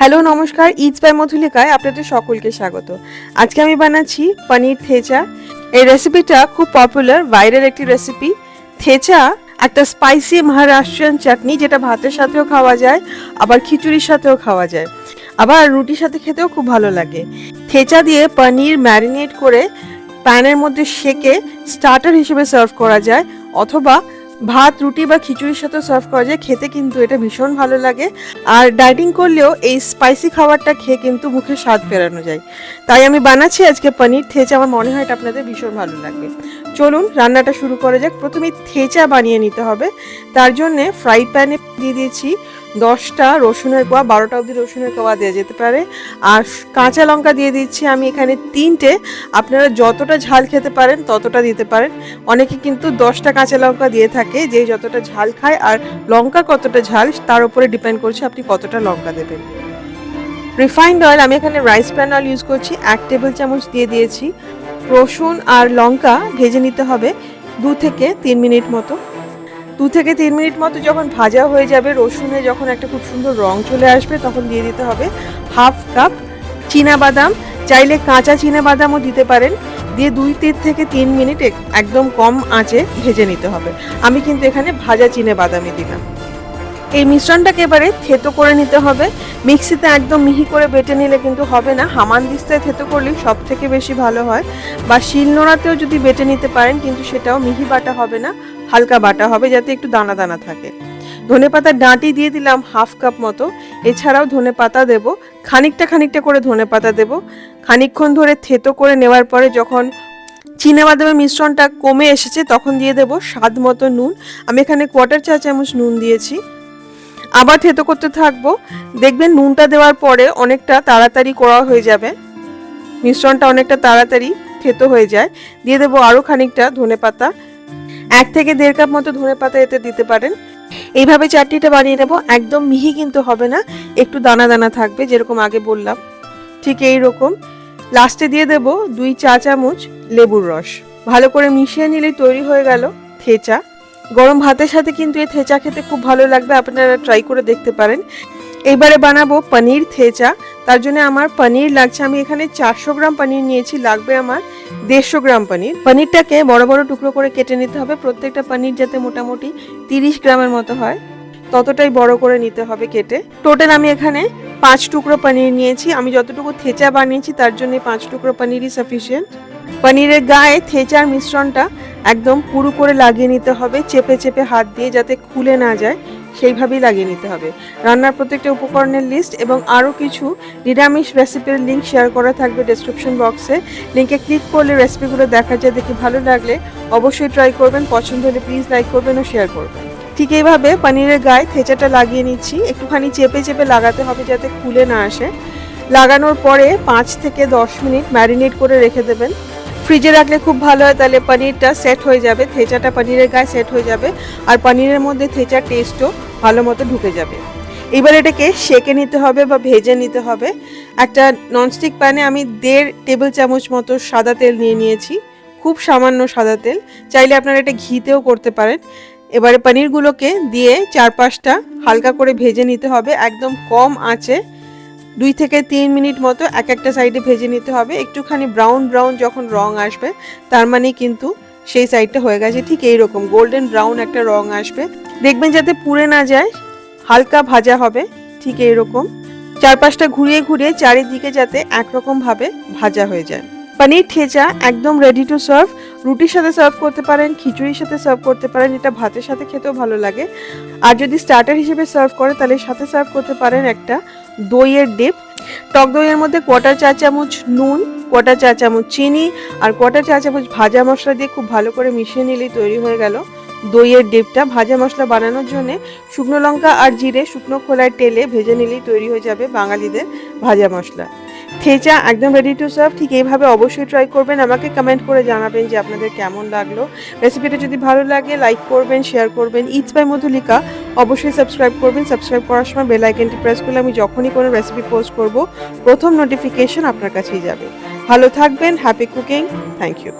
Hello, নমস্কার, it's by মধুলিকায় আপনাদের সকলকে স্বাগত। আজকে আমি বানাচ্ছি পনির থেচা। এই রেসিপিটা খুব পপুলার ভাইরাল একটি রেসিপি থেচা, একটা স্পাইসি মহারাষ্ট্রিয়ান চাটনি যেটা ভাতের সাথেও খাওয়া যায়, আবার খিচুড়ির সাথেও খাওয়া যায়। আবার রুটির সাথে খেতেও খুব ভালো লাগে। থেচা দিয়ে পনির ম্যারিনেট করে, প্যানের মধ্যে সেকে স্টার্টার হিসেবে সার্ভ করা যায়, অথবা ভাত, রুটি বা খিচুড়ির সাথে সার্ভ করা যায়। খেতে কিন্তু এটা ভীষণ ভালো লাগে। আর ডাইটিং করলেও এই স্পাইসি খাবারটা খেয়ে কিন্তু মুখে স্বাদ ফেরানো যায়। তাই আমি বানাচ্ছি আজকে পনির। থেচা আমার মনে হয় এটা আপনাদের ভীষণ ভালো লাগবে। চলুন রান্নাটা শুরু করা যাক। প্রথমে থেচা বানিয়ে নিতে হবে। তার জন্যে ফ্রাই প্যানে দিয়ে দিয়েছি দশটা রসুনের কোয়া, বারোটা অবধি রসুনের কোয়া দেওয়া যেতে পারে। আর কাঁচা লঙ্কা দিয়ে দিচ্ছি আমি এখানে তিনটে। আপনারা যতটা ঝাল খেতে পারেন ততটা দিতে পারেন। অনেকে কিন্তু দশটা কাঁচা লঙ্কা দিয়ে থাকে, যে যতটা ঝাল খায় আর লঙ্কা কতটা ঝাল, তার উপরে ডিপেন্ড করছে আপনি কতটা লঙ্কা দেবেন। রিফাইন্ড অয়েল আমি এখানে রাইস প্যান অয়েল ইউজ করছি, এক টেবিল চামচ দিয়ে দিয়েছি। রসুন আর লঙ্কা ভেজে নিতে হবে দু থেকে তিন মিনিট মতো। দু থেকে তিন মিনিট মতো যখন ভাজা হয়ে যাবে, রসুনে যখন একটা খুব সুন্দর রং চলে আসবে, তখন দিয়ে দিতে হবে হাফ কাপ বাদাম চাইলে কাঁচা বাদামও দিতে পারেন। দিয়ে দুই তিন থেকে তিন মিনিট একদম কম আঁচে ভেজে নিতে হবে। আমি কিন্তু এখানে ভাজা বাদামই দিলাম। এই মিশ্রণটাকে এবারে থেতো করে নিতে হবে। মিক্সিতে একদম মিহি করে বেটে নিলে কিন্তু হবে না। হামান দিস্তায় থেতো করলেই সব থেকে বেশি ভালো হয়। বা শিলনোড়াতেও যদি বেটে নিতে পারেন, কিন্তু সেটাও মিহি বাটা হবে না। হালকা বাটা হবে যাতে একটু দানা দানা থাকে। ধনে পাতার ডাঁটি দিয়ে দিলাম হাফ কাপ মতো। এছাড়াও ধনে পাতা দেব, খানিকটা খানিকটা করে ধনে পাতা দেব। খানিকক্ষণ ধরে থেতো করে নেওয়ার পরে যখন বাদামের মিশ্রণটা কমে এসেছে তখন দিয়ে দেব স্বাদ মতো নুন। আমি এখানে কোয়ার্টার চা চামচ নুন দিয়েছি। আবার থেতো করতে থাকব। দেখবেন নুনটা দেওয়ার পরে অনেকটা তাড়াতাড়ি করা হয়ে যাবে। মিশ্রণটা অনেকটা তাড়াতাড়ি থেতো হয়ে যায়। দিয়ে দেবো আরও খানিকটা ধনে পাতা। এক থেকে দেড় কাপ মতো ধনে পাতা এতে দিতে পারেন। এইভাবে চাটনিটা বানিয়ে নেব। একদম মিহি কিন্তু হবে না। একটু দানা দানা থাকবে, যেরকম আগে বললাম। ঠিক এই রকম। লাস্টে দিয়ে দেব দুই চা চামচ লেবুর রস। ভালো করে মিশিয়ে নিলেই তৈরি হয়ে গেল থেচা। গরম ভাতের সাথে কিন্তু এই থেচা খেতে খুব ভালো লাগবে। আপনারা ট্রাই করে দেখতে পারেন। এবারে বানাবো পনির থেচা। তার জন্য আমার পনির লাগছে, আমি এখানে চারশো গ্রাম পনির নিয়েছি, লাগবে আমার দেড়শো গ্রাম পনির। পনিরটাকে বড় বড় টুকরো করে কেটে নিতে হবে, প্রত্যেকটা পনির যাতে মোটামুটি তিরিশ গ্রামের মতো হয়, ততটাই বড় করে নিতে হবে কেটে। টোটাল আমি এখানে পাঁচ টুকরো পনির নিয়েছি, আমি যতটুকু থেচা বানিয়েছি তার জন্য পাঁচ টুকরো পনিরই সাফিসিয়েন্ট পনিরের গায়ে থেচার মিশ্রণটা একদম পুরু করে লাগিয়ে নিতে হবে, চেপে চেপে হাত দিয়ে যাতে খুলে না যায়। সেইভাবেই লাগিয়ে নিতে হবে। রান্নার প্রত্যেকটা উপকরণের লিস্ট এবং আরও কিছু নিরামিষ রেসিপির লিঙ্ক শেয়ার করা থাকবে ডেসক্রিপশন বক্সে লিঙ্কে ক্লিক করলে রেসিপিগুলো দেখা যায় দেখে ভালো লাগলে অবশ্যই ট্রাই করবেন, পছন্দ হলে প্লিজ লাইক করবেন ও শেয়ার করবেন। ঠিক এইভাবে পনিরের গায়ে থেচাটা লাগিয়ে নিচ্ছি। একটুখানি চেপে চেপে লাগাতে হবে যাতে খুলে না আসে। লাগানোর পরে পাঁচ থেকে দশ মিনিট ম্যারিনেট করে রেখে দেবেন। ফ্রিজে রাখলে খুব ভালো হয়, তাহলে পনিরটা সেট হয়ে যাবে। থেচাটা পনিরের গায়ে সেট হয়ে যাবে। আর পনিরের মধ্যে থেচার টেস্টও ভালো মতো ঢুকে যাবে। এবার এটাকে সেকে নিতে হবে বা ভেজে নিতে হবে। একটা ননস্টিক প্যানে আমি দেড় টেবিল চামচ মতো সাদা তেল নিয়ে নিয়েছি। খুব সামান্য সাদা তেল। চাইলে আপনারা এটা ঘিতেও করতে পারেন। এবারে পনিরগুলোকে দিয়ে চার পাঁচটা হালকা করে ভেজে নিতে হবে। একদম কম আঁচে দুই থেকে তিন মিনিট মতো এক একটা সাইডে ভেজে নিতে হবে। একটুখানি ব্রাউন ব্রাউন যখন রং আসবে, তার মানে কিন্তু সেই সাইডটা হয়ে গেছে। ঠিক এই রকম গোল্ডেন ব্রাউন একটা রং আসবে। দেখবেন যাতে পুড়ে না যায়, হালকা ভাজা হবে, ঠিক এই রকম চার পাঁচটা ঘুরিয়ে ঘুরিয়ে চারিদিকে যাতে একরকম ভাবে ভাজা হয়ে যায়। পনির ঠেচা একদম রেডি টু সার্ভ রুটির সাথে সার্ভ করতে পারেন, খিচুড়ির সাথে সার্ভ করতে পারেন, এটা ভাতের সাথে খেতেও ভালো লাগে। আর যদি স্টার্টার হিসেবে সার্ভ করে, তাহলে সাথে সার্ভ করতে পারেন একটা দইয়ের ডিপ। টক দইয়ের মধ্যে কটা চা চামচ নুন কটা চা চামচ চিনি আর কটা চা চামচ ভাজা মশলা দিয়ে খুব ভালো করে মিশিয়ে নিলেই তৈরি হয়ে গেল দইয়ের ডিপটা। ভাজা মশলা বানানোর জন্য শুকনো লঙ্কা আর জিরে শুকনো খোলায় টেলে ভেজে নিলেই তৈরি হয়ে যাবে বাঙালিদের ভাজা মশলা। থেচা, একদম রেডি টু সার্ভ ঠিক এইভাবে অবশ্যই ট্রাই করবেন। আমাকে কমেন্ট করে জানাবেন যে আপনাদের কেমন লাগল। রেসিপিটা যদি ভালো লাগে লাইক করবেন শেয়ার করবেন। ইটস বাই মধুলিকা অবশ্যই সাবস্ক্রাইব করবেন। সাবস্ক্রাইব করার সময় বেল আইকনটি প্রেস করলে আমি যখনই কোনো রেসিপি পোস্ট করব, প্রথম নোটিফিকেশন আপনার কাছেই যাবে। ভালো থাকবেন হ্যাপি কুকিং থ্যাংক ইউ